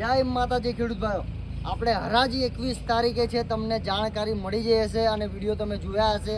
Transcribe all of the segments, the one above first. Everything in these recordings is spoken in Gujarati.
જય માતાજી ખેડૂત ભાઈઓ. આપણે હરાજી એકવીસ તારીખે છે, તમને જાણકારી મળી જઈ હશે અને વીડિયો તમે જોયા હશે.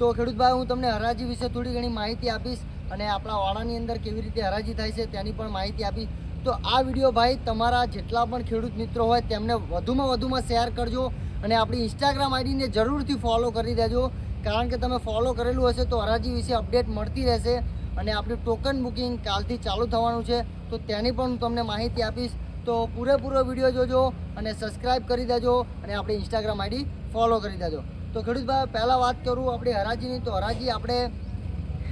તો ખેડૂત ભાઈ, હું તમને હરાજી વિશે થોડી ઘણી માહિતી આપીશ અને આપણા વાડાની અંદર કેવી રીતે હરાજી થાય છે તેની પણ માહિતી આપીશ. તો આ વીડિયો ભાઈ, તમારા જેટલા પણ ખેડૂત મિત્રો હોય તેમને વધુમાં વધુમાં શેર કરજો અને આપણી ઇન્સ્ટાગ્રામ આઈડીને જરૂરથી ફોલો કરી દેજો. કારણ કે તમે ફોલો કરેલું હશે તો હરાજી વિશે અપડેટ મળતી રહેશે અને આપણું ટોકન બુકિંગ કાલથી ચાલુ થવાનું છે. તો તેની પણ હું તમને માહિતી આપીશ. તો પૂરેપૂરો વીડિયો જોજો અને સબસ્ક્રાઈબ કરી દેજો અને આપણી ઇન્સ્ટાગ્રામ આઈડી ફોલો કરી દેજો. તો ખેડૂતભાઈ, પહેલાં વાત કરું આપણી હરાજીની. તો હરાજી આપણે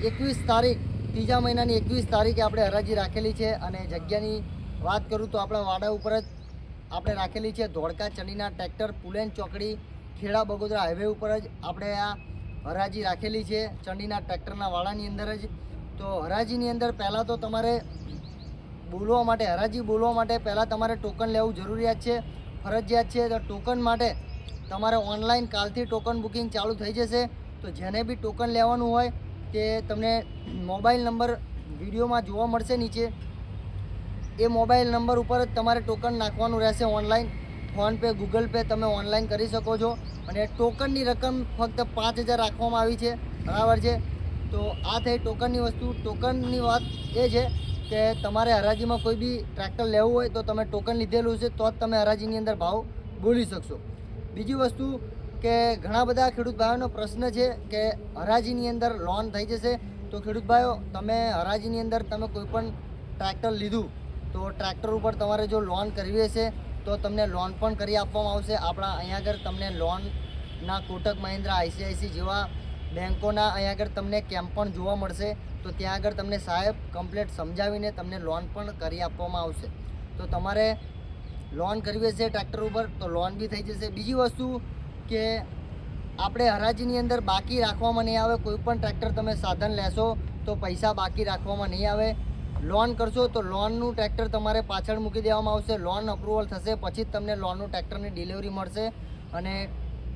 એકવીસ તારીખ, ત્રીજા મહિનાની એકવીસ તારીખે આપણે હરાજી રાખેલી છે અને જગ્યાની વાત કરું તો આપણા વાડા ઉપર જ આપણે રાખેલી છે ધોળકા ચણીના ટ્રેક્ટર, પુલેન ચોકડી, ખેડા બગોદરા હાઈવે ઉપર જ આપણે આ હરાજી રાખેલી છે ચંડીના ટ્રેક્ટરના વાડાની અંદર જ. તો હરાજીની અંદર પહેલાં તો તમારે બોલવા માટે, હરાજી બોલવા માટે પહેલાં તમારે ટોકન લેવું જરૂરિયાત છે, ફરજિયાત છે. તો ટોકન માટે તમારે ઓનલાઈન કાલથી ટોકન બુકિંગ ચાલુ થઈ જશે. તો જેને બી ટોકન લેવાનું હોય તે તમને મોબાઈલ નંબર વિડીયોમાં જોવા મળશે નીચે. એ મોબાઈલ નંબર ઉપર જ તમારે ટોકન નાખવાનું રહેશે ઓનલાઈન ફોનપે ગૂગલ પે તમે ઓનલાઈન કરી શકો છો. અને ટોકનની રકમ ફક્ત પાંચ હજાર રાખવામાં આવી છે. બરાબર છે? તો આ થઈ ટોકનની વસ્તુ. ટોકનની વાત એ છે કે તમારે હરાજીમાં કોઈ બી ટ્રેક્ટર લેવું હોય તો તમે ટોકન લીધેલું છે, તો જ તમે હરાજીની અંદર ભાવ બોલી શકશો. બીજી વસ્તુ કે ઘણા બધા ખેડૂત ભાઈઓનો પ્રશ્ન છે કે હરાજીની અંદર લોન થઈ જશે તો ખેડૂત ભાઈઓ તમે હરાજીની અંદર તમે કોઈ પણ ટ્રેક્ટર લીધું, તો ટ્રેક્ટર ઉપર તમારે જો લોન કરવી હશે, તો તમને લોન પણ કરી આપવામાં આવશે. આપણા અહીંયા આગળ તમને લોનના કોટક મહિન્દ્રા આઈસીઆઈસી જેવા બેન્કોના અહીંયા આગળ તમને કેમ્પ પણ જોવા મળશે. તો ત્યાં આગળ તમને સાહેબ કમ્પ્લેટ સમજાવીને તમને લોન પણ કરી આપવામાં આવશે. તો તમારે લોન કરવી હશે ટ્રેક્ટર ઉપર, તો લોન બી થઈ જશે. બીજી વસ્તુ કે આપણે હરાજીની અંદર બાકી રાખવામાં નહીં આવે, કોઈ પણ ટ્રેક્ટર તમે સાધન લેશો, તો પૈસા બાકી રાખવામાં નહીં આવે. લોન કરશો તો લોનનું ટ્રેક્ટર તમારે પાછળ મૂકી દેવામાં આવશે. લોન અપ્રુવલ થશે, પછી જ તમને લોનનું ટ્રેક્ટરની ડિલિવરી મળશે. અને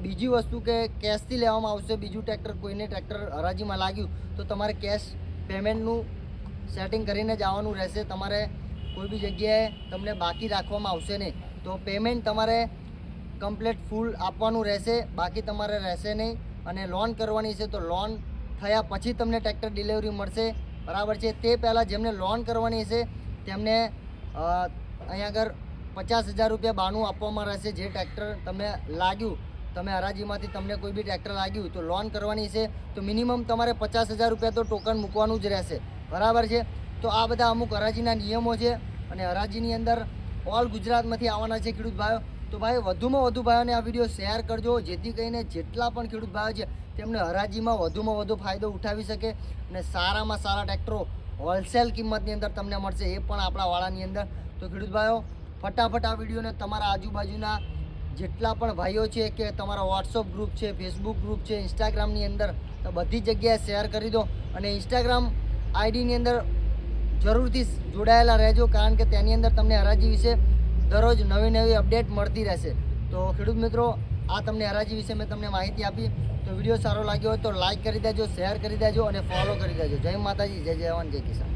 બીજી વસ્તુ કે કેશથી લેવામાં આવશે. બીજું ટ્રેક્ટર કોઈને ટ્રેક્ટર હરાજીમાં લાગ્યું, તો તમારે કેશ પેમેન્ટનું સેટિંગ કરીને જ આવવાનું રહેશે. તમારે કોઈ બી જગ્યાએ તમને બાકી રાખવામાં આવશે નહીં. તો પેમેન્ટ તમારે કમ્પ્લેટ ફૂલ આપવાનું રહેશે. બાકી તમારે રહેશે નહીં. અને લોન કરવાની છે તો લોન થયા પછી તમને ટ્રેક્ટર ડિલિવરી મળશે. બરાબર છે? તે પહેલાં જેમને લોન કરવાની છે, તેમને અહીંયા આગળ પચાસ હજાર રૂપિયા બાનું આપવામાં રહેશે. જે ટ્રેક્ટર તમને લાગ્યું તમે હરાજીમાંથી તમને કોઈ બી ટ્રેક્ટર લાગ્યું તો લોન કરવાની છે, તો મિનિમમ તમારે પચાસ હજાર રૂપિયા તો ટોકન મૂકવાનું જ રહેશે. બરાબર છે? તો આ બધા અમુક હરાજીના નિયમો છે અને હરાજીની અંદર ઓલ ગુજરાતમાંથી આવવાના છે ખેડૂત ભાઈઓ. તો ભાઈ, વધુમાં વધુ ભાઈઓને આ વીડિયો શેર કરજો, જેથી કરીને જેટલા પણ ખેડૂત ભાઈઓ છે તેમને હરાજીમાં વધુમાં વધુ ફાયદો ઉઠાવી શકે અને સારામાં સારા ટ્રેક્ટરો હોલસેલ કિંમતની અંદર તમને મળશે, એ પણ આપણા વાળાની અંદર. તો ખેડૂત ભાઈઓ, ફટાફટ આ વિડીયોને તમારા આજુબાજુના જેટલા પણ ભાઈઓ છે કે તમારા વોટ્સઅપ ગ્રુપ છે ફેસબુક ગ્રુપ છે ઇન્સ્ટાગ્રામની અંદર બધી જગ્યાએ શેર કરી દો. અને ઇન્સ્ટાગ્રામ આઈડીની અંદર જરૂરથી જોડાયેલા રહેજો, કારણ કે તેની અંદર તમને હરાજી વિશે દરરોજ નવી નવી અપડેટ મળતી રહેશે. તો ખેડૂત મિત્રો, આ તમને હરાજી વિશે મેં તમને માહિતી આપી. તો વીડિયો સારો લાગ્યો હોય તો લાઇક કરી દેજો શેર કરી દેજો અને ફોલો કરી દેજો. જય માતાજી જય જય જવાન, જય કિસાન.